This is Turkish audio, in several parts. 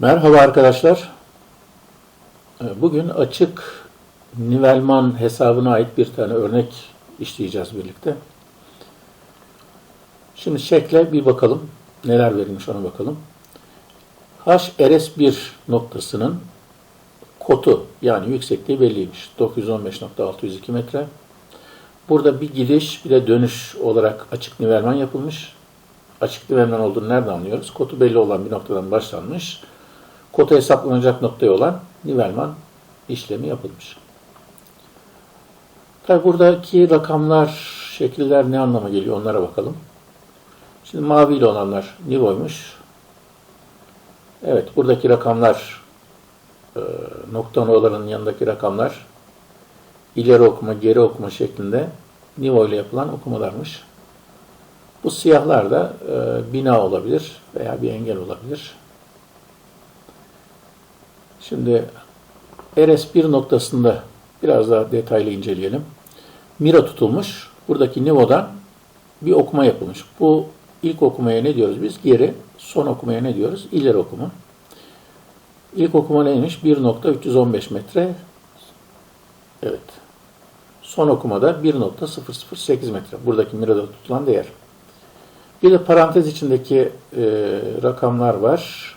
Merhaba arkadaşlar. Ee, Bugün açık Nivelman hesabına ait bir tane örnek işleyeceğiz birlikte. Şimdi şekle bir bakalım. Neler verilmiş ona bakalım. HRS1 noktasının kotu yani yüksekliği belliymiş. 915.602 metre. Burada bir gidiş bir de dönüş olarak açık nivelman yapılmış. Açık nivelman olduğunu nereden anlıyoruz? Kotu belli olan bir noktadan başlanmış. Kotu hesaplanacak noktaya olan nivelman işlemi yapılmış. Tabi buradaki rakamlar, şekiller ne anlama geliyor onlara bakalım. Şimdi maviyle olanlar nivoymuş. Evet buradaki rakamlar e, nokta noktaların yanındaki rakamlar ileri okuma, geri okuma şeklinde nivo ile yapılan okumalarmış. Bu siyahlar da e, bina olabilir veya bir engel olabilir. Şimdi RS1 noktasında biraz daha detaylı inceleyelim. Mira tutulmuş. Buradaki nivodan bir okuma yapılmış. Bu ilk okumaya ne diyoruz biz? Geri. Son okumaya ne diyoruz? İleri okuma. İlk okuma neymiş? 1.315 metre. Evet. Son okumada 1.008 metre. Buradaki mirada tutulan değer. Bir de parantez içindeki e, rakamlar var.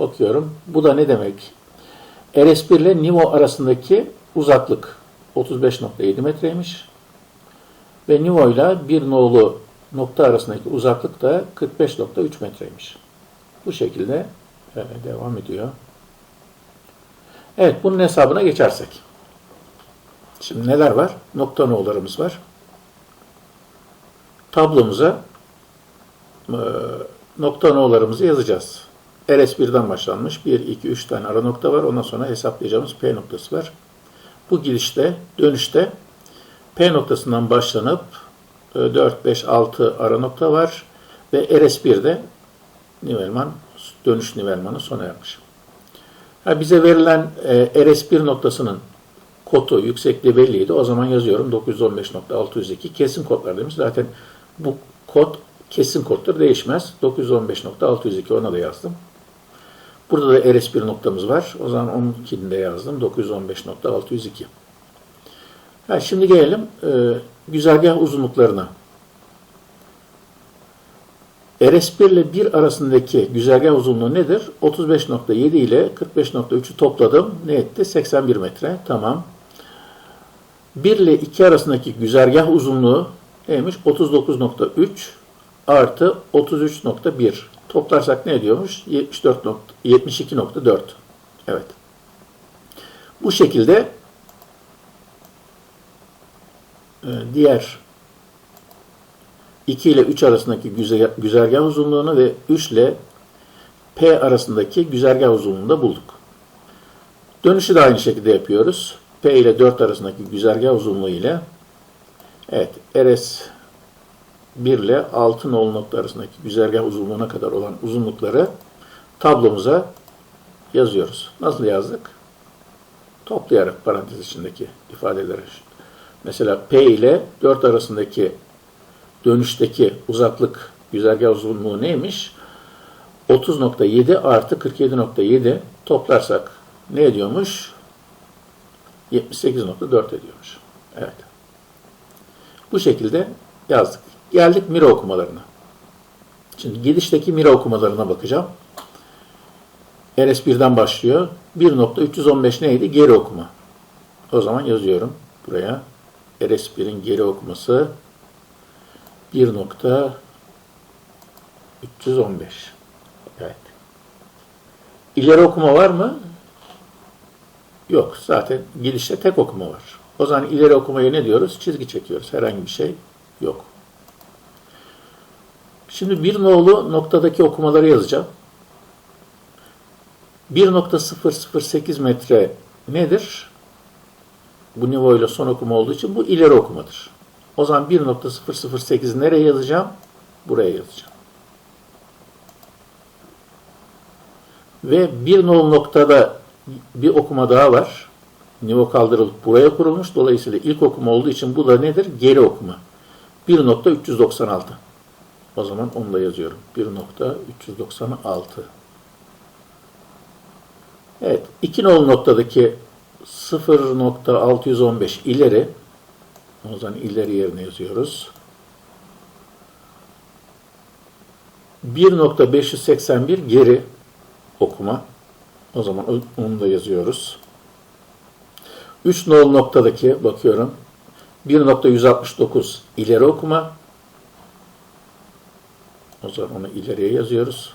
Bakıyorum. Bu da ne demek? RS1 ile Nivo arasındaki uzaklık 35.7 metreymiş. Ve Nivo ile bir nolu nokta arasındaki uzaklık da 45.3 metreymiş. Bu şekilde e, devam ediyor. Evet, bunun hesabına geçersek. Şimdi neler var? Nokta no'larımız var. Tablomuza e, nokta no'larımızı yazacağız. RS1'den başlanmış. 1, 2, 3 tane ara nokta var. Ondan sonra hesaplayacağımız P noktası var. Bu gidişte, dönüşte P noktasından başlanıp 4, 5, 6 ara nokta var. Ve RS1'de nivelman, dönüş nivelmanı sona yapmış. Ha, bize verilen e, RS1 noktasının kodu, yüksekliği belliydi. O zaman yazıyorum 915.602 kesin kodlar demiş. Zaten bu kod kesin koddur, değişmez. 915.602 ona da yazdım. Burada da RS1 noktamız var. O zaman onunkini de yazdım. 915.602. Ha, şimdi gelelim e, güzergah uzunluklarına. RS1 ile 1 arasındaki güzergah uzunluğu nedir? 35.7 ile 45.3'ü topladım. Ne etti? 81 metre. Tamam. 1 ile 2 arasındaki güzergah uzunluğu neymiş? 39.3 artı 33.1. Toplarsak ne ediyormuş? 72.4. Evet. Bu şekilde e, diğer 2 ile 3 arasındaki güzergah uzunluğunu ve 3 ile P arasındaki güzergah uzunluğunu da bulduk. Dönüşü de aynı şekilde yapıyoruz. P ile 4 arasındaki güzergah uzunluğu ile evet RS 1 ile 6 nol nokta arasındaki güzergah uzunluğuna kadar olan uzunlukları tablomuza yazıyoruz. Nasıl yazdık? Toplayarak parantez içindeki ifadeleri. Mesela P ile 4 arasındaki dönüşteki uzaklık güzergah uzunluğu neymiş? 30.7 artı 47.7 toplarsak ne ediyormuş? 78.4 ediyormuş. Evet. Bu şekilde yazdık. Geldik mira okumalarına. Şimdi gidişteki mira okumalarına bakacağım. RS1'den başlıyor. 1.315 neydi? Geri okuma. O zaman yazıyorum buraya. RS1'in geri okuması 1.315. Evet. İleri okuma var mı? Yok. Zaten gidişte tek okuma var. O zaman ileri okumaya ne diyoruz? Çizgi çekiyoruz. Herhangi bir şey yok. Şimdi bir nolu noktadaki okumaları yazacağım. 1.008 metre nedir? Bu nivoyla son okuma olduğu için bu ileri okumadır. O zaman 1.008 nereye yazacağım? Buraya yazacağım. Ve bir nol noktada bir okuma daha var. Nivo kaldırılıp buraya kurulmuş. Dolayısıyla ilk okuma olduğu için bu da nedir? Geri okuma. 1.396. O zaman onu da yazıyorum. 1.396. Evet, iki nolu noktadaki 0.615 ileri, o zaman ileri yerine yazıyoruz. 1.581 geri okuma. O zaman onu da yazıyoruz. 3 nol noktadaki bakıyorum. 1.169 ileri okuma. O zaman onu ileriye yazıyoruz.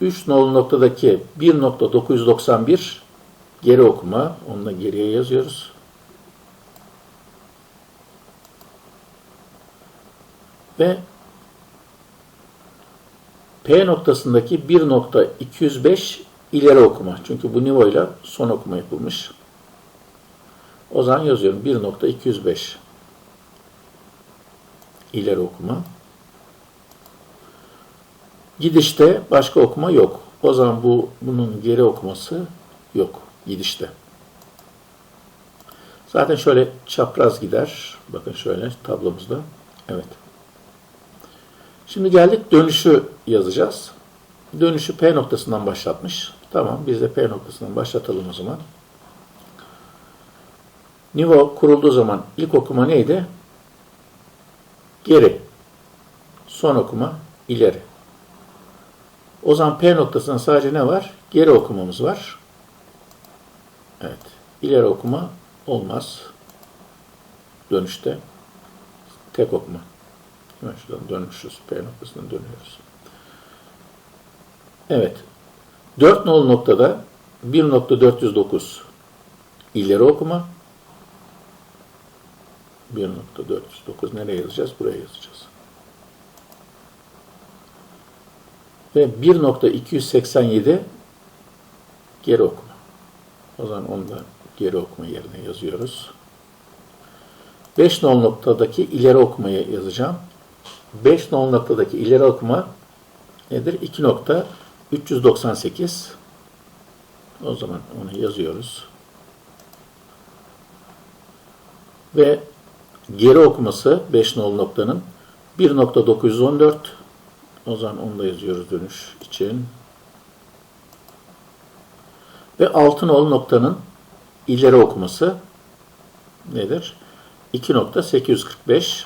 3 nol noktadaki 1.991 geri okuma. Onu da geriye yazıyoruz. Ve P noktasındaki 1.205 ileri okuma. Çünkü bu nivoyla son okuma yapılmış. O zaman yazıyorum 1.205 ileri okuma. Gidişte başka okuma yok. O zaman bu bunun geri okuması yok gidişte. Zaten şöyle çapraz gider. Bakın şöyle tablomuzda. Evet. Şimdi geldik dönüşü yazacağız. Dönüşü P noktasından başlatmış. Tamam biz de P noktasından başlatalım o zaman. Nivo kurulduğu zaman ilk okuma neydi? Geri. Son okuma ileri. O zaman P noktasında sadece ne var? Geri okumamız var. Evet. İleri okuma olmaz. Dönüşte tek okuma. Hemen şuradan dönmüşüz. P noktasından dönüyoruz. Evet. 4 nol noktada 1.409 ileri okuma. 1.409 nereye yazacağız? Buraya yazacağız. Ve 1.287 geri okuma. O zaman onu da geri okuma yerine yazıyoruz. 5 nol noktadaki ileri okumayı yazacağım. 5 nol noktadaki ileri okuma nedir? 2 nokta 398. O zaman onu yazıyoruz. Ve geri okuması 5 nol noktanın 1.914 o zaman onu da yazıyoruz dönüş için. Ve 6 nol noktanın ileri okuması nedir? 2.845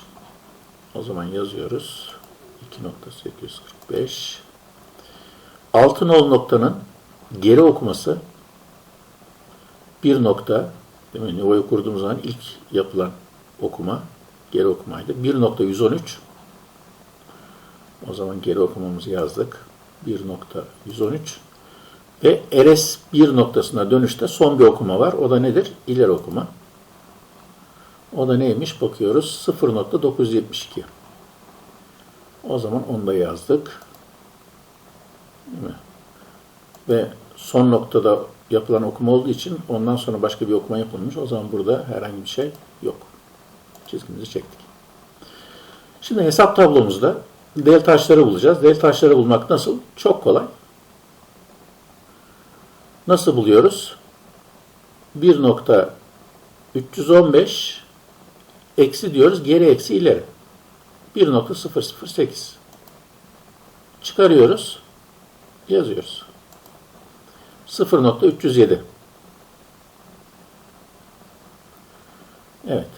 o zaman yazıyoruz. 2.845 6 nol noktanın geri okuması 1 nokta değil mi? Nivoyu kurduğumuz zaman ilk yapılan okuma geri okumaydı. 1.113 o zaman geri okumamızı yazdık. 1.113 ve RS 1 noktasına dönüşte son bir okuma var. O da nedir? İleri okuma. O da neymiş? Bakıyoruz. 0.972. O zaman onu da yazdık. Değil mi? Ve son noktada yapılan okuma olduğu için ondan sonra başka bir okuma yapılmış. O zaman burada herhangi bir şey yok. Çizgimizi çektik. Şimdi hesap tablomuzda del taşları bulacağız. Del taşları bulmak nasıl? Çok kolay. Nasıl buluyoruz? 1.315 eksi diyoruz. Geri eksi ileri. 1.008 çıkarıyoruz. Yazıyoruz. 0.307 Evet.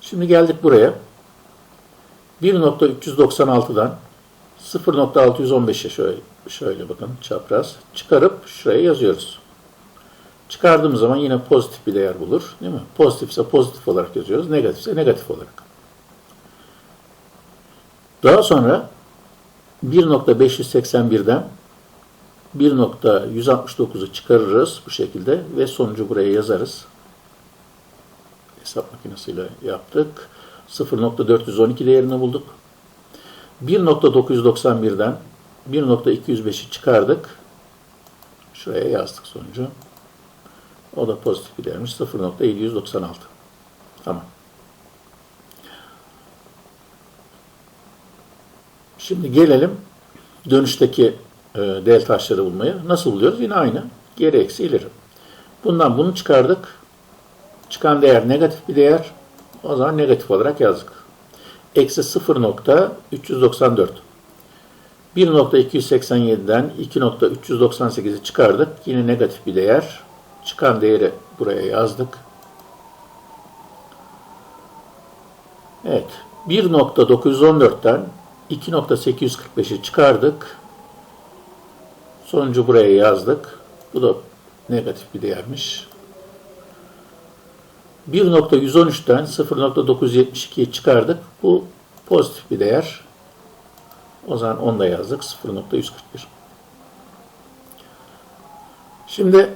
Şimdi geldik buraya. 1.396'dan 0.615'e şöyle, şöyle bakın çapraz çıkarıp şuraya yazıyoruz. Çıkardığımız zaman yine pozitif bir değer bulur. Değil mi? Pozitifse pozitif olarak yazıyoruz. Negatifse negatif olarak. Daha sonra 1.581'den 1.169'u çıkarırız bu şekilde ve sonucu buraya yazarız. Hesap makinesiyle yaptık. 0.412 değerini bulduk. 1.991'den 1.205'i çıkardık. Şuraya yazdık sonucu. O da pozitif bir değermiş. 0.796. Tamam. Şimdi gelelim dönüşteki e, del taşları bulmaya. Nasıl buluyoruz? Yine aynı. Geri eksi ileri. Bundan bunu çıkardık. Çıkan değer negatif bir değer. O zaman negatif olarak yazdık. Eksi 0.394. 1.287'den 2.398'i çıkardık. Yine negatif bir değer. Çıkan değeri buraya yazdık. Evet. 1.914'ten 2.845'i çıkardık. Sonucu buraya yazdık. Bu da negatif bir değermiş. 1.113'ten 0.972'yi çıkardık. Bu pozitif bir değer. O zaman onu da yazdık. 0.141. Şimdi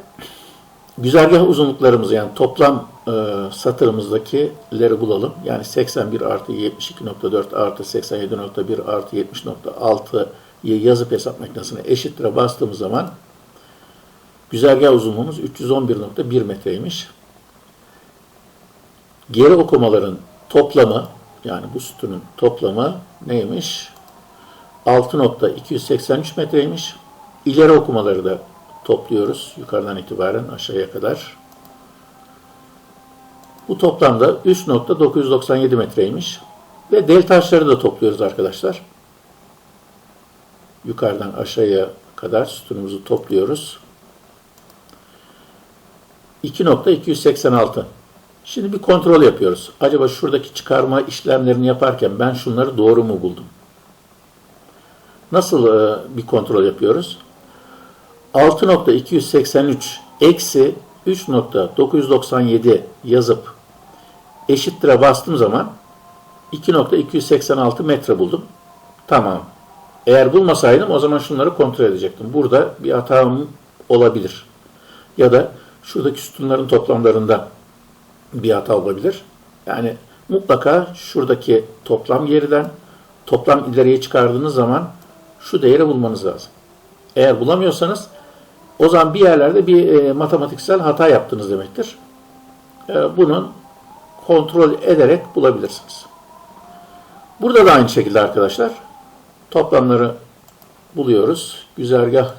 güzergah uzunluklarımızı yani toplam e, satırımızdakileri bulalım. Yani 81 artı 72.4 artı 87.1 artı 70.6'yı yazıp hesap makinesine eşittir'e bastığımız zaman güzergah uzunluğumuz 311.1 metreymiş. Geri okumaların toplamı yani bu sütunun toplamı neymiş? 6.283 metreymiş. İleri okumaları da topluyoruz yukarıdan itibaren aşağıya kadar. Bu toplamda 3.997 metreymiş. Ve del taşları da topluyoruz arkadaşlar. Yukarıdan aşağıya kadar sütunumuzu topluyoruz. 2.286 Şimdi bir kontrol yapıyoruz. Acaba şuradaki çıkarma işlemlerini yaparken ben şunları doğru mu buldum? Nasıl e, bir kontrol yapıyoruz? 6.283 eksi 3.997 yazıp eşittir'e bastığım zaman 2.286 metre buldum. Tamam. Eğer bulmasaydım o zaman şunları kontrol edecektim. Burada bir hatam olabilir. Ya da şuradaki sütunların toplamlarında bir hata olabilir. Yani mutlaka şuradaki toplam geriden toplam ileriye çıkardığınız zaman şu değeri bulmanız lazım. Eğer bulamıyorsanız o zaman bir yerlerde bir e, matematiksel hata yaptınız demektir. E, bunun kontrol ederek bulabilirsiniz. Burada da aynı şekilde arkadaşlar toplamları buluyoruz. Güzergah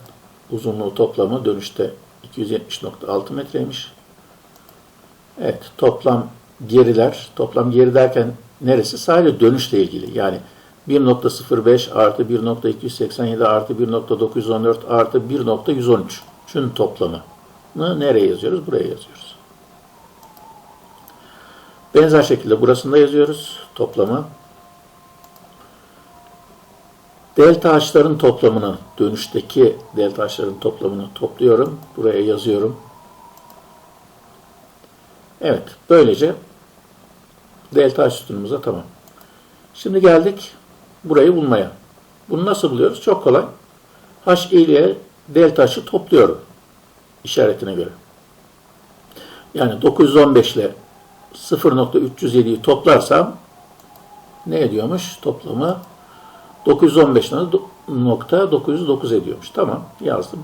uzunluğu toplamı dönüşte 270.6 metreymiş. Evet, toplam geriler, toplam geri derken neresi? Sadece dönüşle ilgili. Yani 1.05 artı 1.287 artı 1.914 artı 1.113 şunun toplamını nereye yazıyoruz? Buraya yazıyoruz. Benzer şekilde burasında yazıyoruz toplamı. Delta taşların toplamını, dönüşteki delta taşların toplamını topluyorum. Buraya yazıyorum. Evet, böylece delta sütunumuza tamam. Şimdi geldik burayı bulmaya. Bunu nasıl buluyoruz? Çok kolay. H ile delta topluyorum işaretine göre. Yani 915 ile 0.307'yi toplarsam ne ediyormuş? Toplamı 915.909 ediyormuş. Tamam yazdım.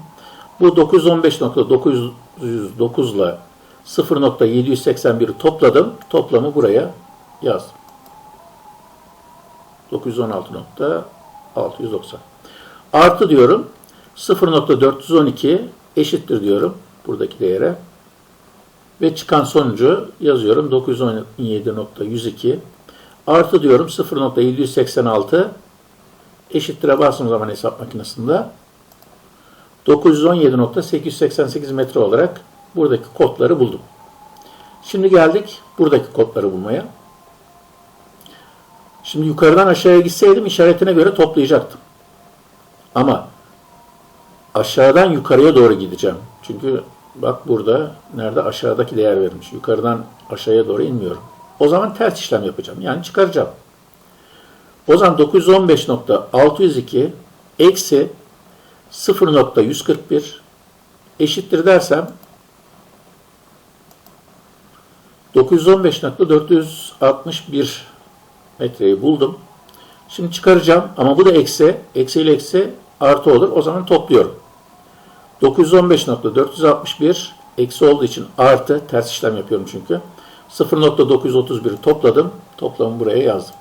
Bu 915.909 ile 0.781'i topladım. Toplamı buraya yazdım. 916.690. Artı diyorum. 0.412 eşittir diyorum buradaki değere. Ve çıkan sonucu yazıyorum. 917.102 artı diyorum 0.786 eşittir'e bastığım zaman hesap makinesinde 917.888 metre olarak buradaki kodları buldum. Şimdi geldik buradaki kodları bulmaya. Şimdi yukarıdan aşağıya gitseydim işaretine göre toplayacaktım. Ama aşağıdan yukarıya doğru gideceğim. Çünkü bak burada nerede aşağıdaki değer verilmiş. Yukarıdan aşağıya doğru inmiyorum. O zaman ters işlem yapacağım. Yani çıkaracağım. O zaman 915.602 eksi 0.141 eşittir dersem 915.461 metreyi buldum. Şimdi çıkaracağım ama bu da eksi. Eksi ile eksi artı olur. O zaman topluyorum. 915.461 eksi olduğu için artı. Ters işlem yapıyorum çünkü. 0.931'i topladım. Toplamı buraya yazdım.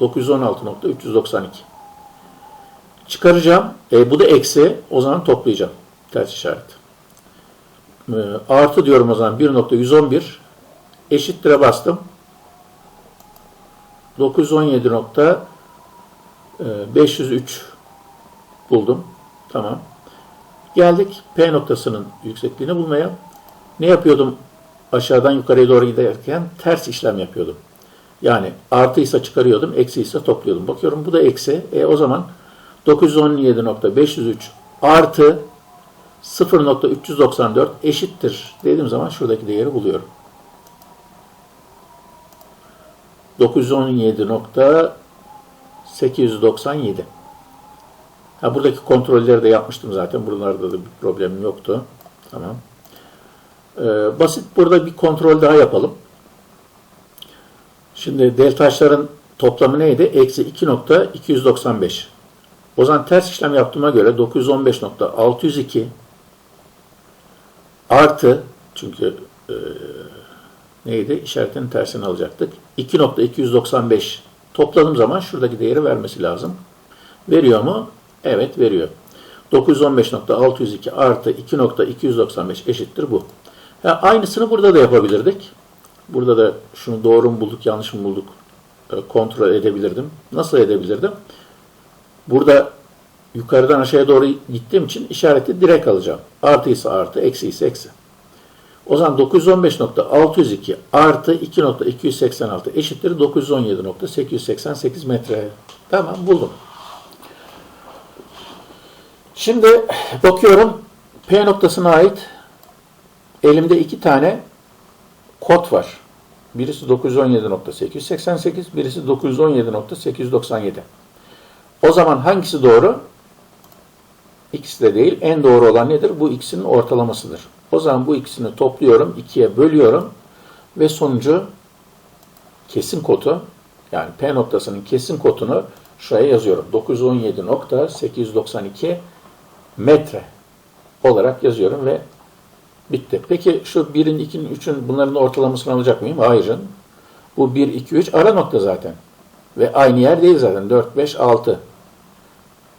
916.392 Çıkaracağım. E, bu da eksi. O zaman toplayacağım. Ters işaret. E, artı diyorum o zaman 1.111 eşittir'e bastım. 917.503 Buldum. Tamam. Geldik P noktasının yüksekliğini bulmaya. Ne yapıyordum? Aşağıdan yukarıya doğru giderken ters işlem yapıyordum. Yani artıysa çıkarıyordum, eksi ise topluyordum. Bakıyorum bu da eksi. E o zaman 917.503 artı 0.394 eşittir dediğim zaman şuradaki değeri buluyorum. 917.897 Ha, buradaki kontrolleri de yapmıştım zaten. Buralarda da bir problemim yoktu. Tamam. Ee, basit burada bir kontrol daha yapalım. Şimdi deltaşların toplamı neydi? Eksi 2.295. O zaman ters işlem yaptığıma göre 915.602 artı çünkü e, neydi? İşaretinin tersini alacaktık. 2.295 topladığım zaman şuradaki değeri vermesi lazım. Veriyor mu? Evet veriyor. 915.602 artı 2.295 eşittir bu. Ha, aynısını burada da yapabilirdik. Burada da şunu doğru mu bulduk, yanlış mı bulduk e, kontrol edebilirdim. Nasıl edebilirdim? Burada yukarıdan aşağıya doğru gittiğim için işareti direkt alacağım. Artı ise artı, eksi ise eksi. O zaman 915.602 artı 2.286 eşittir 917.888 metre. Tamam buldum. Şimdi bakıyorum P noktasına ait elimde iki tane kod var. Birisi 917.888, birisi 917.897. O zaman hangisi doğru? İkisi de değil. En doğru olan nedir? Bu ikisinin ortalamasıdır. O zaman bu ikisini topluyorum, ikiye bölüyorum ve sonucu kesin kodu yani P noktasının kesin kodunu şuraya yazıyorum. 917.892 metre olarak yazıyorum ve bitti. Peki şu 1'in, 2'nin, 3'ün bunların ortalamasını alacak mıyım? Hayır. Bu 1, 2, 3 ara nokta zaten. Ve aynı yer değil zaten. 4, 5, 6.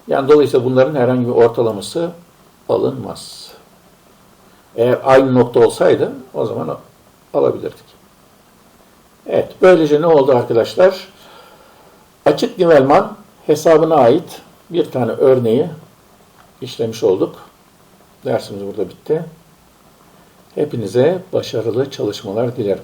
Yani dolayısıyla bunların herhangi bir ortalaması alınmaz. Eğer aynı nokta olsaydı o zaman alabilirdik. Evet, böylece ne oldu arkadaşlar? Açık nivelman hesabına ait bir tane örneği işlemiş olduk. Dersimiz burada bitti. Hepinize başarılı çalışmalar dilerim.